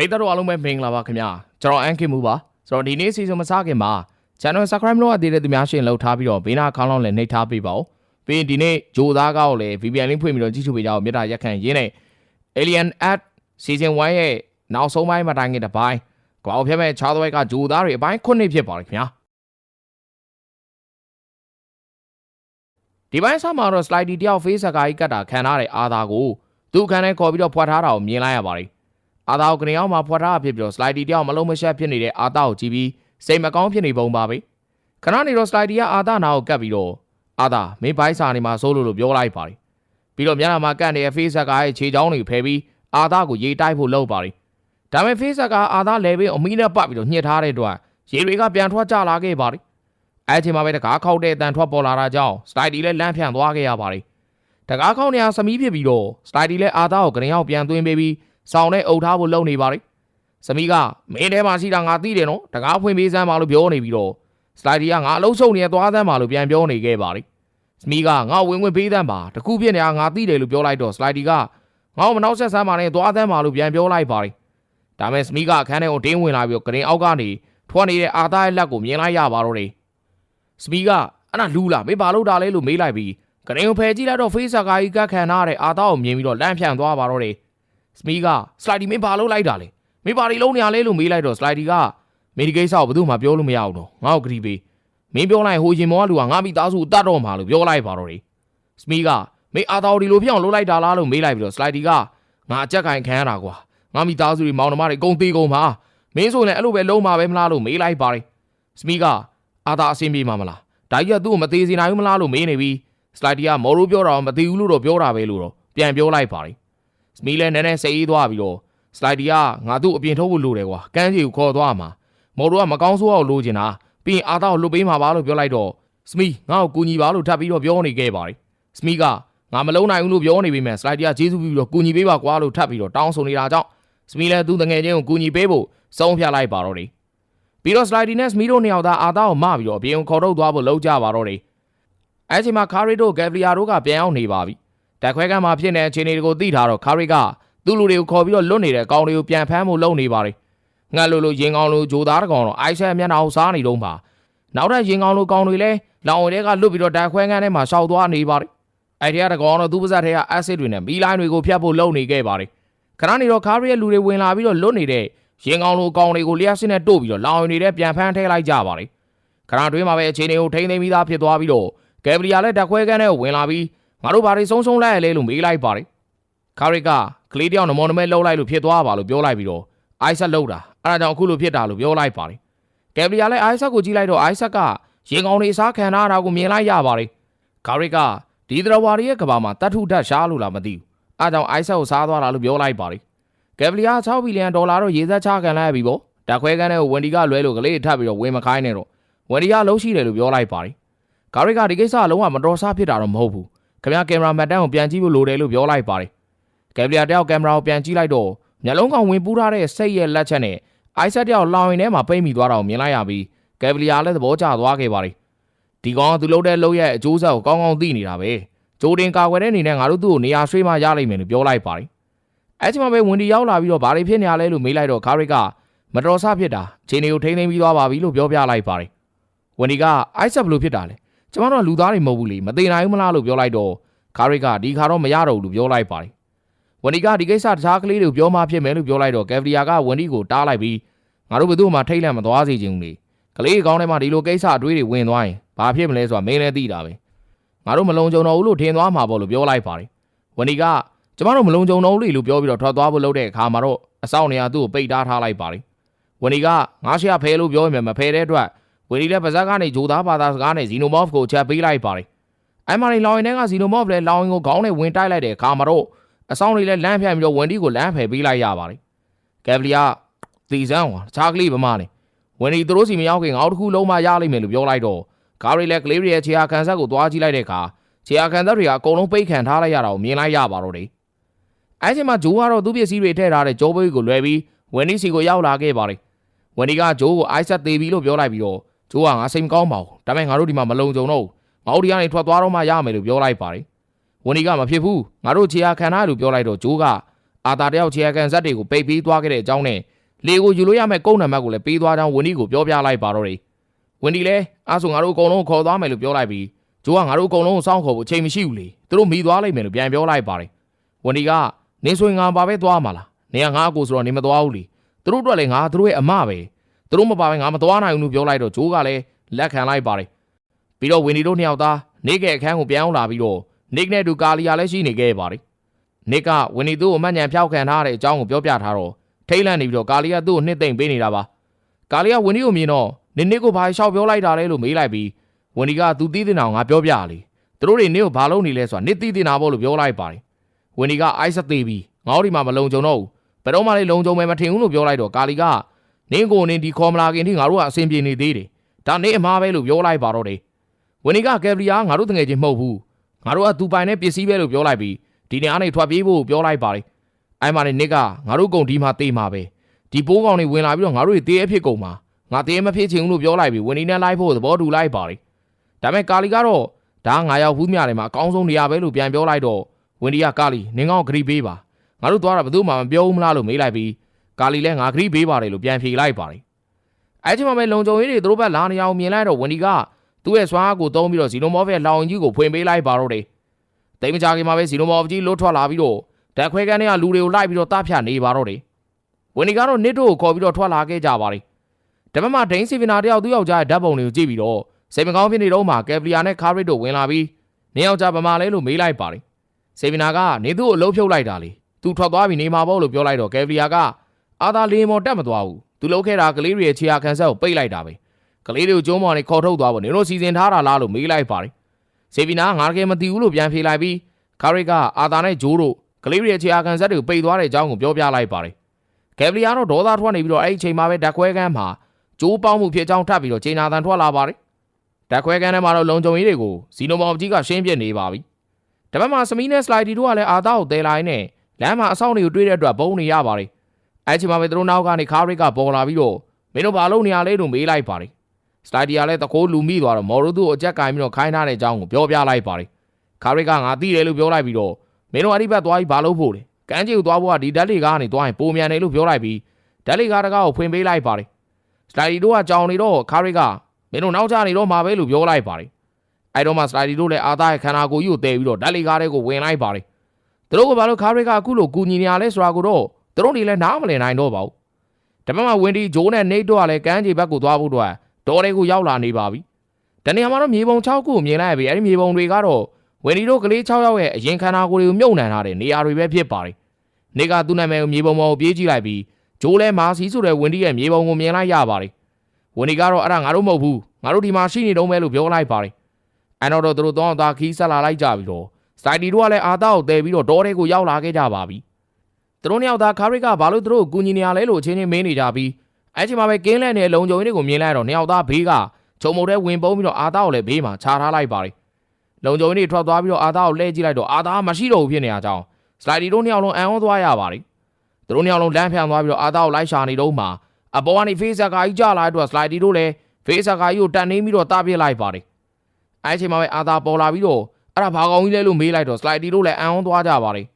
ရိသတ်တို့အားလုံးပဲမင်္ဂလာပါခင်ဗျာကျွန်တော်အန်ခင်မူပါဆိုတော့ဒီနေ့စီစဉ်မစားခင်မှာ channel subscribe လုပ်ရသေးတဲ့သူများရှင်လှုပ်ထားပြီးတော့ဘေးနာခေါင်းလောင်းလည်းနှိပ်ထားပေးပါဦးပြီးရင်ဒီနေ့ဂျိုသားကောက်လည်း VPN link ဖွင့်ပြီးတော့ကြည့်ရှုပေးကြအောင်မြေတားရက်ခံရင်းနဲ့ Alien at season 1ရဲ့နောက်ဆုံးပိုင်းမှာတိုင်းငယ်တစ်ပိုင်းကဘာဖြတ်မဲ့ခြားသွဲကဂျိုသားတွေအပိုင်းခုနှစ်ဖြစ်ပါတယ်ခင်ဗျာဒီပိုင်းဆက်မှာတော့ slide တယောက် face စကားကြီးကတ်တာခံထားတဲ့အာသာကိုသူ့အခန်းထဲခေါ်ပြီးတော့ဖွက်ထားတာကိုမြင်လိုက်ရပါတယ် အာသာကိုကနေအောင်မှာဖွက်ထားဖြစ်ပြီးတော့ slide တယောက်မလုံးမရှက်ဖြစ်နေတဲ့အာသာကိုကြည့်ပြီးစိတ်မကောင်းဖြစ်နေပုံပါပဲခဏနေတော့ slide ကအာသာနာကိုကတ်ပြီးတော့အာသာမင်းဘိုင်းစာနေမှာစိုးလို့လို့ပြောလိုက်ပါတယ်ပြီးတော့မျက်နှာမှာကတ်နေတဲ့ face စကားရဲ့ခြေချောင်းတွေဖယ်ပြီးအာသာကိုရေတိုက်ဖို့လုပ်ပါတယ်ဒါပေမဲ့ face စကားအာသာလဲပြီးအမီးနဲ့ပတ်ပြီးတော့ညှစ်ထားတဲ့အတွက်ရေတွေကပြန်ထွက်ကျလာခဲ့ပါတယ်အဲ့ချိန်မှာပဲတကားခောက်တဲ့အတန်ထွက်ပေါ်လာတာကြောင့် slide လည်းလန့်ဖြန့်သွားခဲ့ရပါတယ်တကားခောက်နေအောင်စမီးဖြစ်ပြီးတော့ slide လည်းအာသာကိုကနေအောင်ပြန်သွင်းပေးပြီး စောင်းနဲ့အုပ်ထားဖို့လုပ်နေပါတယ်စမီးကမင်းထဲမှာရှိတာငါသိတယ်နော်တကားဖွင့်ပေးစမ်းပါလို့ပြောနေပြီးတော့ slide ကငါအလုံးစုံနေသွားစမ်းပါလို့ပြန်ပြောနေခဲ့ပါတယ်စမီးကငါဝင်ဝင်ပေးစမ်းပါတခုဖြစ်နေတာငါသိတယ်လို့ပြောလိုက်တော့ slide ကငါ့ကိုမနှောက်ဆက်စမ်းပါနဲ့သွားစမ်းပါလို့ပြန်ပြောလိုက်ပါတယ်ဒါမဲ့စမီးကအခန်းထဲကိုတင်းဝင်လာပြီးတော့ကရင်အောက်ကနေထွက်နေတဲ့အာသားရဲ့လက်ကိုမြင်လိုက်ရပါတော့တယ်စမီးကအဲ့ဒါလူလားမင်းဘာလုပ်တာလဲလို့မေးလိုက်ပြီးကရင်ကိုဖယ်ကြည့်လိုက်တော့ face ကာကြီးကတ်ခံထားတဲ့အာသားကိုမြင်ပြီးတော့လန့်ဖြန့်သွားပါတော့တယ် စမီးက slide မင်းဘာလုပ်လိုက်တာလဲမင်းဘာတွေလုံးနေရလဲလို့မေးလိုက်တော့ slide ကမေဒီကိစ္စကိုဘယ်သူမှပြောလို့မရအောင်တော့ငါ့ကိုဂရီပေးမင်းပြောလိုက်ဟိုရင်မောကလူကငါမိသားစုကိုတတ်တော့မှာလို့ပြောလိုက်ပါတော့တယ်စမီးကမင်းအာသားကိုဒီလိုဖြစ်အောင်လုပ်လိုက်တာလားလို့မေးလိုက်ပြီးတော့ slide ကငါအကြက်ကင်ခံရတာကွာငါမိသားစုတွေမောင်နှမတွေအကုန်သေးကုန်ပါမင်းဆိုရင်အဲ့လိုပဲလုံးမှာပဲမလားလို့မေးလိုက်ပါတယ်စမီးကအာသာအဆင်ပြေမှာမလားဒါကြီးကသူ့ကိုမသေးစေနိုင်ဘူးမလားလို့မေးနေပြီးစလိုက်တီကမော်ရိုးပြောတာမသိဘူးလို့တော့ပြောတာပဲလို့တော့ပြန်ပြောလိုက်ပါတယ်စ မီးလည်းနည်းနည်းစိတ်အေးသွားပြီးတော့စလိုက်တီကငါသူ့အပြင်ထုတ်ဖို့လိုတယ်ကွာကန်းစီကိုခေါ်သွားမှာမော်ရိုးကမကောင်းဆိုးအောင်လိုချင်တာပြီးရင်အာသာကိုလွတ်ပေးမှာပါလို့ပြောလိုက်တော့စမီးငါ့ကိုကူညီပါလို့ထပ်ပြီးတော့ပြောနေခဲ့ပါတယ်စမီးကငါမလုံးနိုင်ဘူးလို့ပြောနေပေမဲ့စလိုက်တီကကျေးဇူးပြုပြီးတော့ကူညီပေးပါကွာလို့ထပ်ပြီးတော့တောင်းဆိုနေတာကြောင့်စမီးလည်းသူ့တငယ်ချင်းကိုကူညီပေးဖို့စုံဖြတ်လိုက်ပါတော့တယ်ပြီးတော့ slidey နဲ့ smee တို့နှစ်ယောက်သားအာသားကိုမပြီးတော့အပြင်ကိုခေါ်ထုတ်သွားဖို့လုပ်ကြပါတော့တယ်။အဲချိန်မှာ Carry တို့ Gavria တို့ကပြန်ရောက်နေပါပြီ။ တက်ခွဲကမ်းမှာဖြစ်နေတဲ့အခြေအနေတွေကိုသိထားတော့ Carry ကသူ့လူတွေကိုခေါ်ပြီးတော့လွတ်နေတဲ့ကောင်တွေကိုပြန်ဖမ်းဖို့လုပ်နေပါတယ်။ငှက်လိုလိုရင်ကောင်လိုဂျိုသားတကောင်တော့အိုက်ဆက်မျက်နှာကိုစားနေတော့ပါ။နောက်ထပ်ရင်ကောင်လိုကောင်တွေလည်းလောင်ဝဲတွေကလွတ်ပြီးတော့တက်ခွဲကမ်းထဲမှာရှောက်သွားနေပါတယ်။အဲ့ဒီကတကောင်တော့သူ့ပါဇက်ထဲက acid တွေနဲ့မီလိုင်းတွေကိုဖျက်ဖို့လုပ်နေခဲ့ပါတယ်။ခဏနေတော့ Carry ရဲ့လူတွေဝင်လာပြီးတော့လွတ်နေတဲ့ရင်ကောင်လိုကောင်တွေကိုလျှက်စစ်နဲ့တို့ပြီးတော့လောင်နေတဲ့ပြန်ဖမ်းထဲလိုက်ကြပါတယ်ခဏတွင်းမှာပဲအခြေအနေကိုထိန်းသိမ်းပြီးသားဖြစ်သွားပြီးတော့ဂယ်ဘရီယာလည်းတက်ခွဲကန်းထဲကိုဝင်လာပြီး ငါတို့ဘာတွေဆုံးဆုံးလိုက်ရလဲလို့မေးလိုက်ပါတယ်ခါရစ်ကကလေးတယောက်နမောနမဲလှုပ်လိုက်လို့ဖြစ်သွားပါလို့ပြောလိုက်ပြီးတော့အိုက်ဆက်လှုပ်တာအဲ့ဒါကြောင့်အခုလိုဖြစ်တာလို့ပြောလိုက်ပါတယ်ဂယ်ဘရီယာလည်းအိုက်ဆက်ကိုကြည့်လိုက်တော့အိုက်ဆက်ကရင်ကောင်တွေအစားခံထားတာကိုမြင်လိုက်ရပါတယ်ခါရစ်ကဒီသရဝါရီရဲ့ကဘာမှာတတ်ထုဓာတ်ရှားလို့လားမသိဘူးအားကြောင့်အိုက်ဆက်ကိုစားသွားတာလို့ပြောလိုက်ပါတယ်ကယ်ဗလီယာ6ဘီလီယံဒေါ်လာတော့ရေစက်ချခံလိုက်ရပြီပေါ့ဓာခွဲကန်းတဲ့ဝန်ဒီကလွဲလို့ကလေးထပ်ပြီးတော့ဝင်မခိုင်းနဲ့တော့ဝန်ဒီကလုံးရှိတယ်လို့ပြောလိုက်ပါတယ်ကာရစ်ကဒီကိစ္စလုံးဝမတော်ဆဖြစ်တာတော့မဟုတ်ဘူး ခင်ဗျာကင်မရာမန်တန်းကိုပြန်ကြည့်ဖို့လိုတယ်လို့ပြောလိုက်ပါတယ်ကယ်ဗလီယာတယောက်ကင်မရာကိုပြန်ကြည့်လိုက်တော့မျက်လုံးကောင်ဝင်ပူးထားတဲ့စိတ်ရဲ့လက်ချက်နဲ့အိုက်ဆက်တယောက်လောင်ရင်ထဲမှာပိတ်မိသွားတာကိုမြင်လိုက်ရပြီးကယ်ဗလီယာလည်းသဘောကျသွားခဲ့ပါတယ်ဒီကောင်ကသူလုပ်တဲ့လုပ်ရဲ့အကျိုးဆက်ကိုကောင်းကောင်းသိနေတာပဲဂျိုတင်ကာကွယ်တဲ့အနေနဲ့ငါတို့သူ့ကိုနေရာရွှေ့မှရလိမ့်မယ်လို့ပြောလိုက်ပါတယ်အဲ့ချိန်မှာပဲဝင်ဒီရောက်လာပြီးတော့ဘာတွေဖြစ်နေရလဲလို့မေးလိုက်တော့ခါရစ်ကမတော်ဆဖြစ်တာခြေနေကိုထိမ့်သိမ်းပြီးသွားပါပြီလို့ပြောပြလိုက်ပါတယ်ဝင်ဒီကအိုက်ဆက်ဘလို့ဖြစ်တာလဲ ကျမတို့ကလူသားတွေမဟုတ်ဘူးလေမသေးနိုင်ဘူးမလားလို့ပြောလိုက်တော့ခါရစ်ကဒီခါတော့မရတော့ဘူးလို့ပြောလိုက်ပါတယ်ဝင်ဒီကဒီကိစ္စတခြားကလေးတွေကိုပြောမှဖြစ်မယ်လို့ပြောလိုက်တော့ကယ်ဗရီယာကဝင်ဒီကိုတားလိုက်ပြီးငါတို့ဘယ်သူမှထိတ်လန့်မသွားစေချင်ဘူးလေကလေးကောင်းထဲမှာဒီလိုကိစ္စအတွေးတွေဝင်သွားရင်ဘာဖြစ်မလဲဆိုတာမင်းလည်းသိတာပဲငါတို့မလုံခြုံတော့ဘူးလို့ထင်သွားမှာပေါ့လို့ပြောလိုက်ပါတယ်ဝင်ဒီကကျမတို့မလုံခြုံတော့ဘူးလို့ပြောပြီးတော့ထွက်သွားဖို့လုပ်တဲ့အခါမှာတော့အဆောင်နေရာသူ့ကိုပိတ်ထားထားလိုက်ပါလေဝနီကငါးရှာဖဲလို့ပြောရင်မဖဲတဲ့အတွက် ဝနီလည်းပါဇက်ကနေဂျိုသားဘာသာစကားနဲ့ဇီနိုမော့ဖ်ကိုချက်ပေးလိုက်ပါလေအဲ့မှာလောင်ရင်ကဇီနိုမော့ဖ်လည်းလောင်ရင်ကိုခေါင်းနဲ့ဝင်တိုက်လိုက်တဲ့အခါမှာတော့အဆောင်တွေလည်းလမ်းဖြန့်ပြီးတော့ဝန်ဒီကိုလမ်းဖယ်ပေးလိုက်ရပါလေကယ်ဗလီယာတီဆန်းဟောချားကလေးပမာလေဝန်ဒီသူတို့စီမရောက်ခင်ငါတို့တစ်ခုလုံးမရလိမ့်မယ်လို့ပြောလိုက်တော့ဂါရီလည်းကလေးတွေရဲ့ခြေအခန်းဆက်ကိုသွားကြည့်လိုက်တဲ့အခါခြေအခန်းဆက်တွေကအကုန်လုံးပိတ်ခံထားလိုက်ရတာကိုမြင်လိုက်ရပါတော့တယ်အဲချိန်မှာဂျိုးကတော့သူ့ပစ္စည်းတွေထည့်ထားတဲ့ဂျိုးဘေးကိုလွှဲပြီးဝင်နီစီကိုရောက်လာခဲ့ပါတယ်။ဝင်နီကဂျိုးကိုအိုက်ဆက်သေးပြီလို့ပြောလိုက်ပြီးတော့ ဂျိုးကငါစိတ်မကောင်းပါဘူး။ဒါပေမဲ့ငါတို့ဒီမှာမလုံခြုံတော့ဘူး။ငါတို့ဒီကနေထွက်သွားတော့မှရမယ်လို့ပြောလိုက်ပါတယ်။ဝင်နီကမဖြစ်ဘူး။ငါတို့ခြေအားခံထားလို့ပြောလိုက်တော့ဂျိုးကအာသာတယောက်ချေကန်ဇက်တွေကိုပိတ်ပြီးသွားခဲ့တဲ့အကြောင်းနဲ့လေကိုယူလို့ရမယ့်ကုန်းနံပါတ်ကိုလည်းပေးသွားကြောင်းဝန်ဒီကိုပြောပြလိုက်ပါတော့တယ်ဝန်ဒီလည်းအားဆိုငါတို့အကုန်လုံးခေါ်သွားမယ်လို့ပြောလိုက်ပြီးဂျိုးကငါတို့အကုန်လုံးကိုစောင့်ခေါ်ဖို့အချိန်မရှိဘူးလေသူတို့မိသွားလိမ့်မယ်လို့ပြန်ပြောလိုက်ပါတယ်ဝန်ဒီကနေဆိုရင်ငါပါပဲသွားမှာလားနေကငါအကိုဆိုတော့နေမသွားဘူးလေသူတို့အတွက်လည်းငါသူတို့ရဲ့အမပဲ သူတို့မပါဘဲငါမသွားနိုင်ဘူးလို့ပြောလိုက်တော့ဂျိုးကလည်းလက်ခံလိုက်ပါတယ်ပြီးတော့ဝန်ဒီတို့နှစ်ယောက်သားနေကဲအခန်းကိုပြန်အောင်လာပြီးတော့နေကနဲ့တူကာလီယာလည်းရှိနေခဲ့ပါတယ်နစ်ကဝင်းနီသူ့ကိုအမှတ်ဉာဏ်ဖျောက်ခံထားတဲ့အကြောင်းကိုပြောပြထားတော့ထိတ်လန့်နေပြီးတော့ကာလီကသူ့ကိုနှစ်သိမ့်ပေးနေတာပါကာလီကဝင်းနီကိုမြင်တော့နစ်နစ်ကိုဘာလျှောက်ပြောလိုက်တာလဲလို့မေးလိုက်ပြီးဝင်းနီကသူသိတဲ့အောင်ငါပြောပြလေသူတို့တွေနစ်ကိုဘာလုပ်နေလဲဆိုတာနစ်သိတဲ့နာပေါ့လို့ပြောလိုက်ပါတယ်ဝင်းနီကအိုက်စသေးပြီးငေါဒီမှာမလုံခြုံတော့ဘူးဘယ်တော့မှလည်းလုံခြုံမယ်မထင်ဘူးလို့ပြောလိုက်တော့ကာလီက နင်းကိုနင်းဒီခေါ်မလာခင်ထိငါတို့ကအဆင်ပြေနေသေးတယ်ဒါနစ်အမားပဲလို့ပြောလိုက်ပါတော့တယ်ဝင်းနီကကယ်ဗလီယာငါတို့တငယ်ချင်းမဟုတ်ဘူးငါတို့ကသူပိုင်တဲ့ပစ္စည်းပဲလို့ပြောလိုက်ပြီးဒီနေအားနဲ့ထွက်ပြေးဖို့ပြောလိုက်ပါတယ်။အဲ့မှာနေနစ်ကငါတို့ကုံဒီမှာတေးမှာပဲ။ဒီပိုးကောင်တွေဝင်လာပြီးတော့ငါတို့တွေတေးအဖြစ်ကုန်မှာငါတေးမဖြစ်ချင်ဘူးလို့ပြောလိုက်ပြီးဝင်နေနဲ့လိုက်ဖို့သဘောတူလိုက်ပါတယ်။ဒါပေမဲ့ကာလီကတော့ဒါငါရောက်ဘူးမြတယ်မှာအကောင်းဆုံးနေရာပဲလို့ပြန်ပြောလိုက်တော့ဝင်ဒီကကာလီနင်းကောင်းဂရီပေးပါ။ငါတို့သွားတာဘယ်သူမှမပြောဘူးမလားလို့မေးလိုက်ပြီး ကာလီလည်းငါဂရီပေးပါတယ်လို့ပြန်ဖြေလိုက်ပါတယ်။အဲ့ဒီမှာပဲလုံကြုံရေးတွေသူတို့ဘက်လာနေအောင်မြင်လိုက်တော့ဝင်ဒီကသူ့ရဲ့စွမ်းအားကိုသုံးပြီးတော့ဇီနိုမော့ဖ်ရဲ့လောင်ကြီးကိုဖွင့်ပေးလိုက်ပါတော့တယ်။တိတ်မကြခင်မှာပဲစီနိုမော်ကြီးလွတ်ထွက်လာပြီးတော့ဓာတ်ခွဲကန်းတွေကလူတွေကိုလိုက်ပြီးတော့တားဖြတ်နေပါတော့တယ်။ဝင်ဒီကတော့နစ်တို့ကိုခေါ်ပြီးတော့ထွက်လာခဲ့ကြပါလေ။ဒါပေမဲ့ဒိန်းစီဗီနာတယောက်သူ့ယောက်ျားရဲ့ဓာတ်ပုံတွေကိုကြည့်ပြီးတော့စေဗင်ကောင်းဖြစ်နေတော့မှကယ်ပလီယာနဲ့ခါရစ်တို့ဝင်လာပြီးနေယောက်ျားဗမာလဲလို့မေးလိုက်ပါလေ။စေဗီနာကနေသူ့ကိုအလုံးဖြုတ်လိုက်တာလေ။သူထွက်သွားပြီနေမှာပေါ့လို့ပြောလိုက်တော့ကယ်ပလီယာက အာသာလင်းမော်တက်မသွားဘူး။သူလှုပ်ခဲ့တာကလေးတွေရဲ့ခြေရာခံဆက်ကိုပိတ်လိုက်တာပဲ။ကလေးတွေကိုကျုံးမော်နဲ့ခေါ်ထုတ်သွားဖို့နေတို့စီစဉ်ထားတာလားလို့မေးလိုက်ပါလေ။စေဗီနာငါတကယ်မသိဘူးလို့ပြန်ဖြေလိုက်ပြီးခါရစ်ကအာသာနဲ့ဂျိုးတို့ကလေးတွေအခြေအာကန်ဆက်တွေကိုပိတ်သွားတဲ့အကြောင်းကိုပြောပြလိုက်ပါတယ်။ကယ်ဗလီယာတော့ဒေါသထွက်နေပြီးတော့အဲ့ဒီအချိန်မှာပဲဓာတ်ခွဲကန်းမှာဂျိုးပေါင်းမှုဖြစ်ကြောင်းထပ်ပြီးတော့ဂျေနာသန်ထွက်လာပါတယ်။ဓာတ်ခွဲကန်းထဲမှာတော့လုံခြုံရေးတွေကိုဇီနိုမောင်ကြီးကရှင်းပြနေပါပြီ။ဒါပေမဲ့စမီနဲ့စလိုက်ဒီတို့ကလည်းအာသာကိုတဲလာရင်းနဲ့လမ်းမှာအဆောင်တွေကိုတွေးတဲ့အတွက်ဘုံနေရပါတယ်။ အဲ့ဒီအချိန်မှာပဲသူတို့နောက်ကနေခါရစ်ကပေါ်လာပြီးတော့မင်းတို့ဘာလုပ်နေရလဲလို့မေးလိုက်ပါတယ်။စလိုက်ဒီကလည်းတကိုးလူမိသွားတော့မော်ရိုသူ့ကိုအကြက်ကင်ပြီးတော့ခိုင်းထားတဲ့အကြောင်းကိုပြောပြလိုက်ပါတယ်။ခါရစ်ကငါသိတယ်လို့ပြောလိုက်ပြီးတော့မင်းတို့အဲ့ဒီဘက်သွားပြီးဘာလုပ်ဖို့လဲကန်းကြီးကိုသွားဖို့ကဒီဓာတ်လေကားကနေသွားရင်ပုံမြန်တယ်လို့ပြောလိုက်ပြီးဓာတ်လေကားတကားကိုဖွင့်ပေးလိုက်ပါတယ်စလိုက်ဒီတို့ကကြောင်နေတော့ခါရစ်ကမင်းတို့နောက်ကျနေတော့မှာပဲလို့ပြောလိုက်ပါတယ်အဲ့တော့မှစလိုက်ဒီတို့လည်းအာသားရဲ့ခန္ဓာကိုယ်ကြီးကိုတည်ပြီးတော့ဓာတ်လေကားတွေကိုဝင်လိုက်ပါတယ်သူတို့ကဘာလို့ခါရစ်ကအခုလိုကူညီနေရလဲဆိုတာကိုတော့ သူတို့တွေလည်းနားမလည်နိုင်တော့ပါဘူးဒါပေမဲ့ဝင်းဒီဂျိုးနဲ့နေတို့ကလည်းကန်းကြီးဘက်ကိုသွားဖို့တော့ဒေါ်တွေကိုရောက်လာနေပါပြီတနေရာမှာတော့မြေပုံ6ခုကိုမြင်လိုက်ရပြီအဲ့ဒီမြေပုံတွေကတော့ဝင်ဒီတို့ကလေး6ယောက်ရဲ့အရင်ခန္ဓာကိုယ်တွေကိုမြုပ်နှံထားတဲ့နေရာတွေပဲဖြစ်ပါတယ်။နေကသူ့နာမည်ကိုမြေပုံပေါ်ကိုပြေးကြည့်လိုက်ပြီးဂျိုးလဲမာစီဆိုတဲ့ဝင်ဒီရဲ့မြေပုံကိုမြင်လိုက်ရပါတယ်။ဝင်ဒီကတော့အဲ့ဒါငါတို့မဟုတ်ဘူး။ငါတို့ဒီမှာရှိနေတော့မဲလို့ပြောလိုက်ပါတယ်။အဲ့တော့သူတို့တော့သားခီးဆက်လာလိုက်ကြပြီးတော့စတိုင်တီတို့ကလည်းအာသားကိုတဲပြီးတော့ဒေါ်တွေကိုရောက်လာခဲ့ကြပါပြီ။ သူတို့နှစ်ယောက်သားခါရစ်ကဘာလို့သူတို့ကိုကူညီနေရလဲလို့အချင်းချင်းမင်းနေကြပြီးအဲ့ချိန်မှာပဲကင်းလက်နဲ့လုံခြုံရေးတွေကိုမြင်လိုက်တော့နှစ်ယောက်သားဘေးကခြုံမုတ်ထဲဝင်ပုန်းပြီးတော့အာသားကိုလည်းဘေးမှာခြာထားလိုက်ပါတယ်။လုံခြုံရေးတွေထွက်သွားပြီးတော့အာသားကိုလှည့်ကြည့်လိုက်တော့အာသားမရှိတော့ဘူးဖြစ်နေရကြောင်းစလိုက်ဒီတို့နှစ်ယောက်လုံးအံ့ဩသွားရပါတယ်သူတို့နှစ်ယောက်လုံးလမ်းဖြန့်သွားပြီးတော့အာသားကိုလိုက်ရှာနေတော့မှအပေါ်ကနေဖေးဆက်ကကြီးကြလာတဲ့အတွက်စလိုက်ဒီတို့လည်းဖေးဆက်ကကြီးကိုတန်နေပြီးတော့တားပြစ်လိုက်ပါတယ်အဲအချိန်မှာပဲအာသားပေါ်လာပြီးတော့အဲ့ဒါဘာကောင်ကြီးလဲလို့မေးလိုက်တော့စလိုက်ဒီတို့လည်းအံ့ဩသွားကြပါတယ်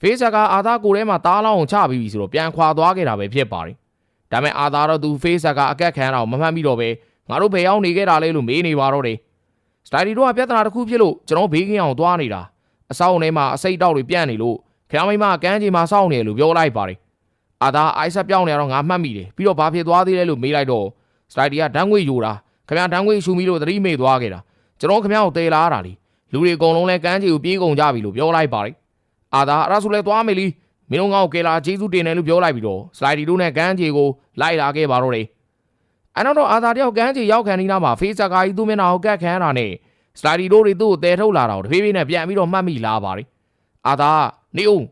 ဖေးဆက်ကအာသားကိုယ်ထဲမှာတားလောင်းအောင်ချပြီးပြီဆိုတော့ပြန်ခွာသွားခဲ့တာပဲဖြစ်ပါတယ်ဒါပေမဲ့အာသားတော့သူဖေးဆက်ကအကက်ခံရတာကိုမမှတ်မိတော့ပဲငါတို့ဘယ်ရောက်နေခဲ့တာလဲလို့မေးနေပါတော့တယ်စတိုင်ဒီတို့ကပြဿနာတစ်ခုဖြစ်လို့ကျွန်တော်ဘေးကင်းအောင်သွားနေတာအဆောက်အုံထဲမှာအစိတ်တောက်တွေပြန့်နေလို့ခင်ဗျားမိမကန်းကြီးမှာစောင့်နေတယ်လို့ပြောလိုက်ပါတယ်အာသာအိုက်ဆက်ပြောင်းနေတော့ငါမှတ်မိတယ်ပြီးတော့ဘာဖြစ်သွားသေးလဲလို့မေးလိုက်တော့စတိုင်ဒီကဓာတ်ငွေယူတာခင်ဗျားဓာတ်ငွေရှူပြီးလို့သတိမေ့သွားခဲ့တာကျွန်တော်ခင်ဗျားကိုတေလာတာလीလူတွေအကုန်လုံးလဲကန်းကြီးကိုပြေးကုန်ကြပြီလို့ပြောလိုက်ပါတယ် အာသာအဲ့ဒါဆိုလဲသွားမယ်လीမင်းတို့ငါ့ကိုကယ်လာဂျေစုတင်တယ်လို့ပြောလိုက်ပြီးတော့စလိုက်ဒီတို့နဲ့ကန်းကြီးကိုလိုက်လာခဲ့ပါတော့တယ်အဲ့တော့အာသာတယောက်ကန်းကြီးရောက်ခံနေနာမှာဖေးစကားကြီးသူ့မျက်နှာကိုကတ်ခံရတာနဲ့စလိုက်ဒီတို့တွေသူ့ကိုတဲထုတ်လာတာကိုတဖြည်းဖြည်းနဲ့ပြန်ပြီးတော့မှတ်မိလာပါတယ်။အာသာနေအောင်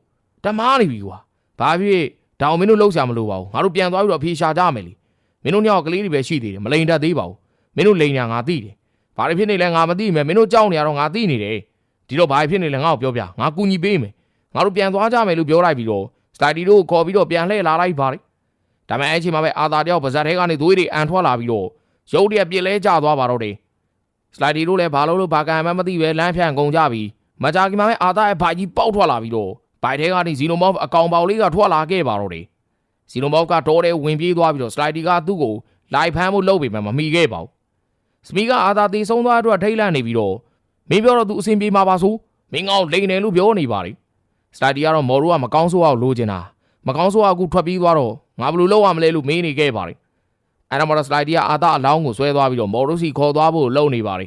ဓမ္မနေပြီကွာ။ဘာဖြစ်ဒေါင်မင်းတို့လှုပ်ရှားမလို့ပါဘူး။ငါတို့ပြန်သွားပြီးတော့အဖြေရှာကြမယ်လေ။မင်းတို့ညောက်ကလေးတွေပဲရှိသေးတယ်မလိန်တတ်သေးပါဘူး။မင်းတို့လိန်ညာငါသိတယ်။ဘာတွေဖြစ်နေလဲငါမသိမယ်မင်းတို့ကြောက်နေရတော့ငါသိနေတယ်။ဒီတော့ဘာဖြစ်နေလဲငါ့ကိုပြောပြ။ငါကူညီပေးမယ်။ ငါတို့ပြန်သွားကြမယ်လို့ပြောလိုက်ပြီးတော့စလိုက်ဒီတို့ကိုခေါ်ပြီးတော့ပြန်လှည့်လာလိုက်ပါတယ်။ဒါပေမဲ့အဲ့ချိန်မှာပဲအာသာတယောက်ပါဇက်ထဲကနေသွေးတွေအန်ထွက်လာပြီးတော့ရုပ်တရက်ပြစ်လဲကျသွားပါတော့တယ်။စလိုက်ဒီတို့လည်းဘာလို့လို့ဘာကံမှမသိပဲလမ်းဖြန့်ကုန်ကြပြီမကြာခင်မှာပဲအာသားရဲ့ဘာကြီးပေါက်ထွက်လာပြီးတော့ဘိုက်ထဲကနေဇီနိုမော့ဖ်အကောင်ပေါက်လေးကထွက်လာခဲ့ပါတော့တယ်ဇီနိုမော့ဖ်ကတော့တဲ့ဝင်ပြေးသွားပြီးတော့စလိုက်တီကသူ့ကိုလိုက်ဖမ်းမှုလုပ်ပေမဲ့မမီခဲ့ပါဘူးစမီကအာသာတေဆုံးသွားအတွက်ထိတ်လန့်နေပြီးတော့မင်းပြောတော့သူအဆင်ပြေမှာပါဆိုမင်းကောင်လိန်တယ်လို့ပြောနေပါလေ စလိုက်တီကတော့မော်ရိုကမကောင်းဆိုးအောင်လိုချင်တာမကောင်းဆိုးအောင်အခုထွက်ပြေးသွားတော့ငါဘယ်လိုလုပ်ရမလဲလို့မေးနေခဲ့ပါလေအဲ့ဒါမှတော့စလိုက်တီကအာသာအလောင်းကိုဆွဲသွားပြီးတော့မော်ရိုစီခေါ်သွားဖို့လုပ်နေပါလေ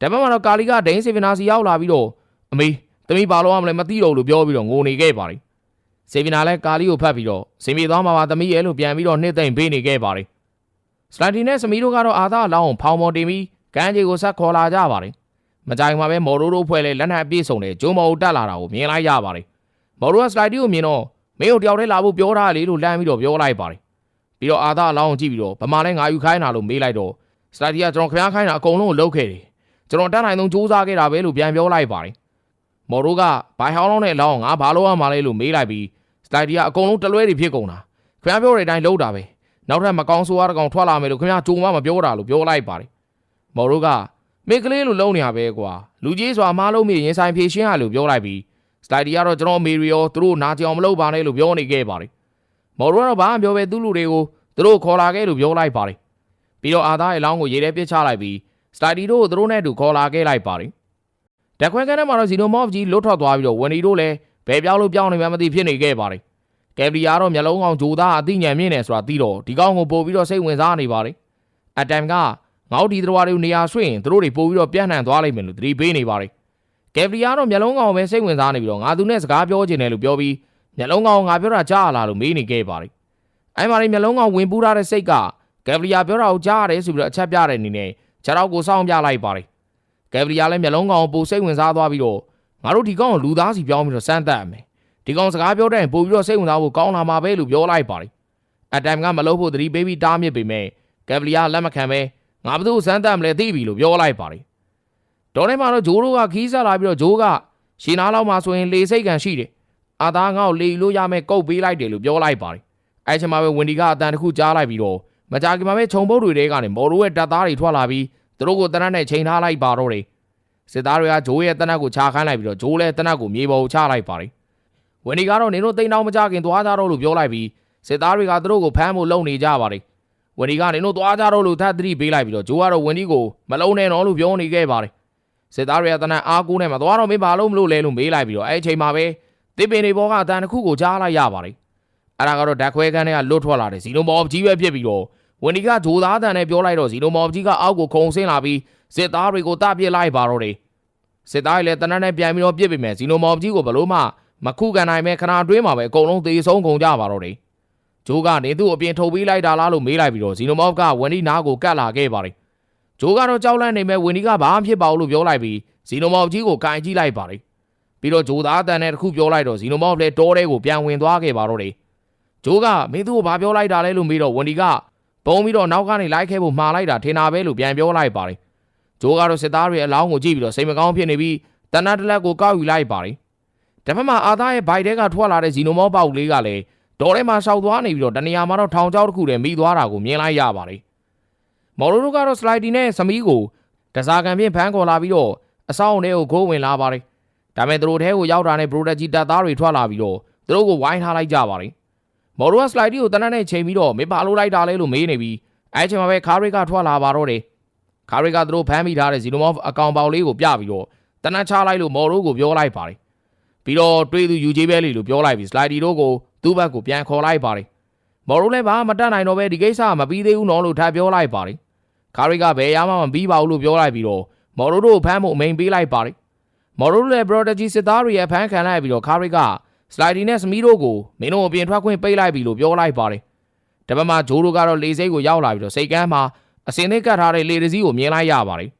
ဒါပေမဲ့တော့ကာလီကဒိန်းစီဗနာစီရောက်လာပြီးတော့အမေသမီးဘာလို့ရမလဲမသိတော့လို့ပြောပြီးတော့ငိုနေခဲ့ပါလေစေဗီနာလည်းကာလီကိုဖတ်ပြီးတော့စင်ပြေသွားမှာပါသမီးရဲ့လို့ပြန်ပြီးတော့နှစ်သိမ့်ပေးနေခဲ့ပါလေစလိုက်တီနဲ့စမီတို့ကတော့အာသာအလောင်းကိုဖောင်မော်တင်ပြီးကမ်းခြေကိုဆက်ခေါ်လာကြပါလေမကြိုင်မှာပဲမော်ရိုတို့ဖွဲ့လဲလက်နက်အပြည့်စုံတဲ့ဂျုံမော်ကိုတက်လာတာကိုမြင်လိုက်ရပါလေ မော်ရိုကစလိုက်တီကိုမြင်တော့မင်းတို့တယောက်တည်းလာဖို့ပြောထားလေလို့လမ်းပြီးတော့ပြောလိုက်ပါလေပြီးတော့အာသာအလောင်းကိုကြည့်ပြီးတော့ဗမာလဲငါယူခိုင်းတာလို့မေးလိုက်တော့စလိုက်တီကကျွန်တော်ခမားခိုင်းတာအကုန်လုံးကိုလုပ်ခဲ့တယ်ကျွန်တော်တတ်နိုင်ဆုံးစူးစမ်းခဲ့တာပဲလို့ပြန်ပြောလိုက်ပါလေမော်ရိုကဘိုင်ဟောင်းလုံးနဲ့အလောင်းကိုငါဘာလို့ရမှာလဲလို့မေးလိုက်ပြီးစလိုက်တီကအကုန်လုံးတလွဲတွေဖြစ်ကုန်တာခမားပြောတဲ့အတိုင်းလုပ်တာပဲနောက်ထပ်မကောင်းဆိုးရတဲ့ကောင်ထွက်လာမယ်လို့ခမားကြုံမှမပြောတာလို့ပြောလိုက်ပါလေမော်ရိုကမင်းကလေးလို့လုံးနေရပဲကွာလူကြီးစွာမားလုံးမြေရင်ဆိုင်ဖြေရှင်းရလို့ပြောလိုက်ပြီး စလိုက်တီကတော့ကျွန်တော်မေရီယောသူတို့နာကြအောင်မလုပ်ပါနဲ့လို့ပြောနေခဲ့ပါလေမော်ရိုကတော့ဘာမှပြောပဲသူ့လူတွေကိုသူတို့ခေါ်လာခဲ့လို့ပြောလိုက်ပါလေပြီးတော့အာသားရဲ့အလောင်းကိုရေထဲပစ်ချလိုက်ပြီးစလိုက်တီတို့ကိုသူတို့နဲ့အတူခေါ်လာခဲ့လိုက်ပါလေဓာတ်ခွဲကန်းထဲမှာတော့ဇီနိုမော့ဖ်ကြီးလွတ်ထွက်သွားပြီးတော့ဝန်ဒီတို့လည်းဘယ်ပြောင်းလို့ပြောင်းနေမှမသိဖြစ်နေခဲ့ပါလေကယ်ဗရီယာတော့မျက်လုံးကောင်ဂျိုသားအသိဉာဏ်မြင့်နေဆိုတာသိတော့ဒီကောင်ကိုပို့ပြီးတော့စိတ်ဝင်စားနေပါလေအတမ်ကငေါ့ဒီတော်တွေကိုနေရာဆွင့်ရင်သူတို့တွေပို့ပြီးတော့ပြန့်နှံ့သွားလိမ့်မယ်လို့သတိပေးနေပါလေ ကယ်ဗရီယာတော့မျက်လုံးကောင်ပဲစိတ်ဝင်စားနေပြီးတော့ငါသူနဲ့စကားပြောချင်တယ်လို့ပြောပြီးမျက်လုံးကောင်ငါပြောတာကြားလာလို့မေးနေခဲ့ပါလေအဲ့မှာလေမျက်လုံးကောင်ဝင်ပူးထားတဲ့စိတ်ကကယ်ဗရီယာပြောတာကိုကြားရတယ်ဆိုပြီးတော့အချက်ပြတဲ့အနေနဲ့ခြေထောက်ကိုစောင့်ပြလိုက်ပါလေကယ်ဗရီယာလည်းမျက်လုံးကောင်ကိုပိုစိတ်ဝင်စားသွားပြီးတော့ငါတို့ဒီကောင်ကိုလူသားစီပြောင်းပြီးတော့စမ်းသပ်ရမယ်ဒီကောင်စကားပြောတဲ့ရင်ပို့ပြီးတော့စိတ်ဝင်စားဖို့ကောင်းလာမှာပဲလို့ပြောလိုက်ပါလေအတမ်ကမလုပ်ဖို့သတိပေးပြီးတားမြစ်ပေမဲ့ကယ်ဗရီယာလက်မခံပဲငါဘသူ့ကိုစမ်းသပ်မလဲသိပြီလို့ပြောလိုက်ပါလေ ဒေါ်ထဲမှာတော့ဂျိုးတို့ကခီးဆက်လာပြီးတော့ဂျိုးကရှင်နာလောက်မှာဆိုရင်လေစိတ်ကန်ရှိတယ်အာသားငါ့ကိုလေလို့ရမယ်ကုတ်ပေးလိုက်တယ်လို့ပြောလိုက်ပါလေအဲ့ချိန်မှာပဲဝင်ဒီကအတန်တစ်ခုကြားလိုက်ပြီးတော့မကြခင်မှာပဲခြုံပုတ်တွေတဲကနေမော်ရိုရဲ့တပ်သားတွေထွက်လာပြီးသူတို့ကိုတနတ်နဲ့ချိန်ထားလိုက်ပါတော့တယ်စစ်သားတွေကဂျိုးရဲ့တနတ်ကိုချခိုင်းလိုက်ပြီးတော့ဂျိုးလည်းတနတ်ကိုမြေပေါ်ကိုချလိုက်ပါလေဝင်ဒီကတော့နင်တို့တိတ်တောင်မကြခင်သွားကြတော့လို့ပြောလိုက်ပြီးစစ်သားတွေကသူတို့ကိုဖမ်းဖို့လုပ်နေကြပါလေဝင်ဒီကနင်တို့သွားကြတော့လို့သတ်သတိပေးလိုက်ပြီးတော့ဂျိုးကတော့ဝင်ဒီကိုမလုံးနဲ့တော့လို့ပြောနေခဲ့ပါလေ စစ်သားတွေကတနတ်အားကိုးနဲ့မသွားတော့မင်းဘာလို့မလို့လဲလို့မေးလိုက်ပြီးတော့အဲ့အချိန်မှာပဲတစ်ပင်တွေဘောကအတန်တစ်ခုကိုကြားလိုက်ရပါလေအဲ့ဒါကတော့ဓာတ်ခွဲကန်းတွေကလွတ်ထွက်လာတယ်ဇီနိုမော်ကြီးပဲဖြစ်ပြီးတော့ဝင်ဒီကဂျိုးသားတန်နဲ့ပြောလိုက်တော့ဇီနိုမော်ကြီးကအောက်ကိုခုံဆင်းလာပြီးစစ်သားတွေကိုတပစ်လိုက်ပါတော့တယ်စစ်သားတွေလည်းတနတ်နဲ့ပြန်ပြီးတော့ပြစ်ပေမဲ့ဇီနိုမော်ကြီးကိုဘလို့မှမခုခံနိုင်မဲ့ခဏအတွင်းမှာပဲအကုန်လုံးသေဆုံးကုန်ကြပါတော့တယ်ဂျိုးကနေသူ့အပြင်ထုတ်ပေးလိုက်တာလားလို့မေးလိုက်ပြီးတော့ဇီနိုမော်ကဝင်ဒီနားကိုကတ်လာခဲ့ပါတယ် ဂျိုးကတော့ကြောက်လန့်နေမဲ့ဝင်ဒီကဘာမှဖြစ်ပါဘူးလို့ပြောလိုက်ပြီးဇီနိုမော်ကြီးကိုကင်ကြည့်လိုက်ပါတယ်ပြီးတော့ဂျိုးသားတန်နဲ့တခုပြောလိုက်တော့ဇီနိုမော်လည်းတောထဲကိုပြန်ဝင်သွားခဲ့ပါတော့တယ်ဂျိုးကမင်းသူ့ကိုဘာပြောလိုက်တာလဲလို့မေးတော့ဝင်ဒီကပုံပြီးတော့နောက်ကနေလိုက်ခဲ့ဖို့မှားလိုက်တာထင်တာပဲလို့ပြန်ပြောလိုက်ပါတယ်ဂျိုးကတော့စစ်သားတွေအလောင်းကိုကြည့်ပြီးတော့စိတ်မကောင်းဖြစ်နေပြီးတနတ်တလက်ကိုကောက်ယူလိုက်ပါတယ်တပတ်မှာအာသားရဲ့ဘိုက်တဲကထွက်လာတဲ့ဇီနိုမောပေါက်လေးကလည်းဒေါ်ထဲမှာရှောက်သွားနေပြီးတော့တနေရာမှာတော့ထောင်ချောက်တစ်ခုတည်းမိသွားတာကိုမြင်လိုက်ရပါတယ် မော်ရိုတို့ကတော့စလိုက်တီနဲ့စမီးကိုတစားကန်ဖြင့်ဖမ်းခေါ်လာပြီးတော့အဆောင်ထဲကိုခိုးဝင်လာပါတယ်ဒါမဲ့သူတို့ထဲကိုရောက်တာနဲ့ဘရိုတက်ကြီးတပ်သားတွေထွက်လာပြီးတော့သူတို့ကိုဝိုင်းထားလိုက်ကြပါတယ်မော်ရိုကစလိုက်တီကိုတနတ်နဲ့ချိန်ပြီးတော့မင်းဘာလို့လိုက်တာလဲလို့မေးနေပြီးအဲချိန်မှာပဲခါရိကထွက်လာပါတော့တယ်ခါရိကသူတို့ဖမ်းမိထားတဲ့ဇီနိုမော့အကောင်ပေါက်လေးကိုပြပြီးတော့တနတ်ချလိုက်လို့မော်ရိုကိုပြောလိုက်ပါတယ်ပြီးတော့တွေးသူယူကြီးပဲလေလို့ပြောလိုက်ပြီးစလိုက်တီတို့ကိုသူ့ဘက်ကိုပြန်ခေါ်လိုက်ပါတယ်မော်ရိုလည်းဘာမှမတတ်နိုင်တော့ပဲဒီကိစ္စကမပြီးသေးဘူးနော်လို့ထပ်ပြောလိုက်ပါတယ် ခါရိကဘယ်ရမှမပြီးပါဘူးလို့ပြောလိုက်ပြီးတော့မော်ရိုတို့ကိုဖမ်းဖို့အမိန်ပေးလိုက်ပါတယ်မော်ရိုလည်းဘရော်တဂျီစစ်သားတွေရဲ့ဖမ်းခံလိုက်ပြီးတော့ခါရိကစလိုက်တီနဲ့စမီးတို့ကိုမင်းတို့အပြင်ထွက်ခွင့်ပေးလိုက်ပြီလို့ပြောလိုက်ပါတယ်တပတ်မှာဂျိုးတို့ကတော့လေစိတ်ကိုရောက်လာပြီးတော့စိတ်ကမ်းမှာအစင်းသေးကတ်ထားတဲ့လေတစည်းကိုမြင်လိုက်ရပါတယ်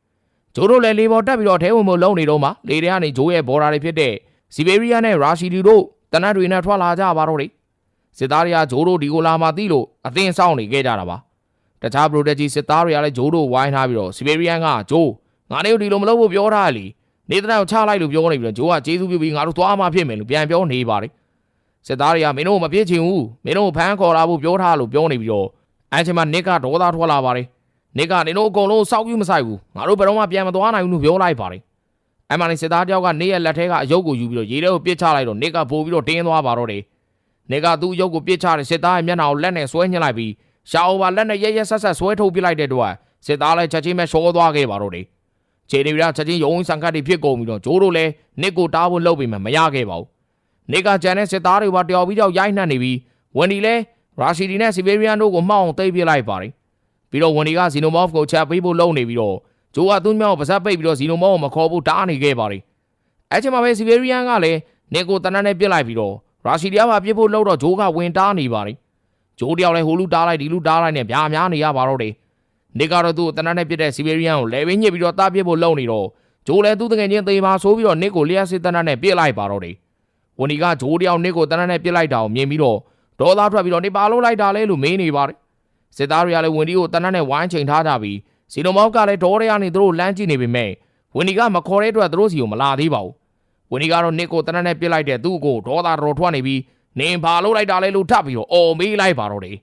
ဂျိုးတို့လည်းလေပေါ်တက်ပြီးတော့ထဲဝင်ဖို့လုံနေတော့မှလေတွေကနေဂျိုးရဲ့ဘော်ဒါတွေဖြစ်တဲ့စီဘေရီးယားနဲ့ရာရှီဒီတို့တနတ်တွေနဲ့ထွက်လာကြပါတော့တယ်စစ်သားတွေကဂျိုးတို့ဒီကိုလာမှသိလို့အသင်းဆောင်နေခဲ့ကြတာပါ တခြားပရိုတက်ဂျီစစ်သားတွေကလည်းဂျိုးတို့ဝိုင်းထားပြီးတော့စီဘေရီးယားကဂျိုးငါတို့ဒီလိုမလုပ်ဖို့ပြောထားလေနေတနက်ကိုချလိုက်လို့ပြောနေပြီးတော့ဂျိုးကကျေးဇူးပြုပြီးငါတို့သွားမှဖြစ်မယ်လို့ပြန်ပြောနေပါတယ်စစ်သားတွေကမင်းတို့မပြစ်ချင်ဘူးမင်းတို့ဖမ်းခေါ်လာဖို့ပြောထားလို့ပြောနေပြီးတော့အဲချိန်မှာနစ်ကဒေါသထွက်လာပါတယ်နစ်ကနေတို့အကုန်လုံးစောက်ယူမဆိုင်ဘူးငါတို့ဘယ်တော့မှပြန်မသွားနိုင်ဘူးလို့ပြောလိုက်ပါတယ်အဲ့မှာနေစစ်သားတယောက်ကနေရဲ့လက်ထဲကအယုတ်ကိုယူပြီးတော့ရေထဲကိုပစ်ချလိုက်တော့နေကပို့ပြီးတော့တင်းသွားပါတော့တယ်နေကသူ့အယုတ်ကိုပစ်ချတဲ့စစ်သားရဲ့မျက်နှာကိုလက်နဲ့ဆွဲညှစ်လိုက်ပြီး ရှာအိုပါလက်နဲ့ရဲရဲဆက်ဆက်ဆွဲထုတ်ပစ်လိုက်တဲ့တော့စစ်သားလည်းချက်ချင်းပဲရှောသွားခဲ့ပါတော့တယ်ခြေနေပြီးတော့ချက်ချင်းရုံးစံခတ်တွေဖြစ်ကုန်ပြီးတော့ဂျိုးတို့လည်းနစ်ကိုတားဖို့လှုပ်ပြီးမှမရခဲ့ပါဘူးနေကကြံတဲ့စစ်သားတွေပါတယောက်ပြီးတော့ရိုက်နှက်နေပြီးဝန်ဒီလည်းရာရှီဒီနဲ့စီဗေရီယန်တို့ကိုမှောက်အောင်သိမ်းပစ်လိုက်ပါတယ်ပြီးတော့ဝန်ဒီကဇီနိုမော့ဖ်ကိုချက်ပေးဖို့လုပ်နေပြီးတော့ဂျိုးကသူ့မြောက်ကိုပါဇက်ပိတ်ပြီးတော့ဇီနိုမောကိုမခေါ်ဘူးတားနေခဲ့ပါတယ်။အဲ့ချိန်မှာပဲစီဗေရီယန်ကလည်းနေကိုတနတ်နဲ့ပြစ်လိုက်ပြီးတော့ရာရှီဒီယားမှာပြစ်ဖို့လှုပ်တော့ဂျိုးကဝင်တားနေပါတယ်။ ဂျိုးတယောက်လည်းဟိုလူတားလိုက်ဒီလူတားလိုက်နဲ့ဗျာများနေရပါတော့တယ်။နေကတော့သူ့ကိုတနတ်နဲ့ပြစ်တဲ့စီဗေရီယန်ကိုလဲဝင်းညစ်ပြီးတော့တားပြစ်ဖို့လှုပ်နေတော့ဂျိုးလည်းသူ့တငယ်ချင်းသေပါဆိုပြီးတော့နစ်ကိုလျှက်စစ်တနတ်နဲ့ပြစ်လိုက်ပါတော့တယ်။ဝန်ဒီကဂျိုးတယောက်နစ်ကိုတနတ်နဲ့ပြစ်လိုက်တာကိုမြင်ပြီးတော့ဒေါသထွက်ပြီးတော့နေပါလို့လိုက်တာလဲလို့မေးနေပါတယ်။စစ်သားတွေကလည်းဝန်ဒီကိုတနတ်နဲ့ဝိုင်းချိန်ထားကြပြီးစီနိုမောက်ကလည်းဒေါ်ရရနေသူတို့လမ်းကြည့်နေပေမဲ့ဝင်းဒီကမခေါ်တဲ့အတွက်သူတို့စီကိုမလာသေးပါဘူးဝင်းဒီကတော့နစ်ကိုတနက်နဲ့ပြစ်လိုက်တဲ့သူ့ကိုဒေါသတော်ထွက်နေပြီး နင်ဘာလို့လိုက်တာလဲလို့ထပ်ပြီးတော့အော်မေးလိုက်ပါတော့တယ်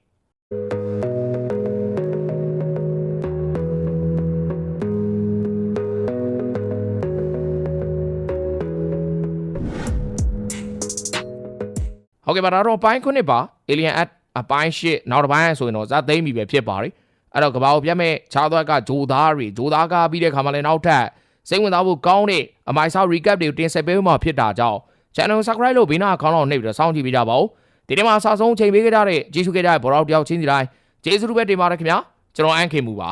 ဟုတ်ကဲ့ပါဒါတော့ပိုင်းခုနှစ်ပါ Alien at အပိုင်းရှစ်နောက်တစ်ပိုင်းဆိုရင်တော့ဇာသိမ့်ပြီပဲဖြစ်ပါတယ်အဲ့တော့ကဘာကိုပြတ်မဲ့ခြားသွားကဂျိုသားတွေဂျိုသားကားပြီးတဲ့ခါမှလည်းနောက်ထပ်စိတ်ဝင်စားဖို့ကောင်းတဲ့အမိုင်ဆောက် recap တွေကိုတင်ဆက်ပေးမှဖြစ်တာကြောင့် channel subscribe လုပ်ဘေးနားအကောင့်တော့နှိပ်ပြီးတော့စောင့်ကြည့်ပေးကြပါဦးဒီနေ့မှာအစားဆုံးချိန်ပေးခဲ့ကြတဲ့ကျေးဇူးခဲ့ကြတဲ့ဘော်တော်တယောက်ချင်းစီတိုင်းကျေးဇူးပဲတင်ပါတယ်ခင်ဗျာကျွန်တော်အန်ခင်မူပါ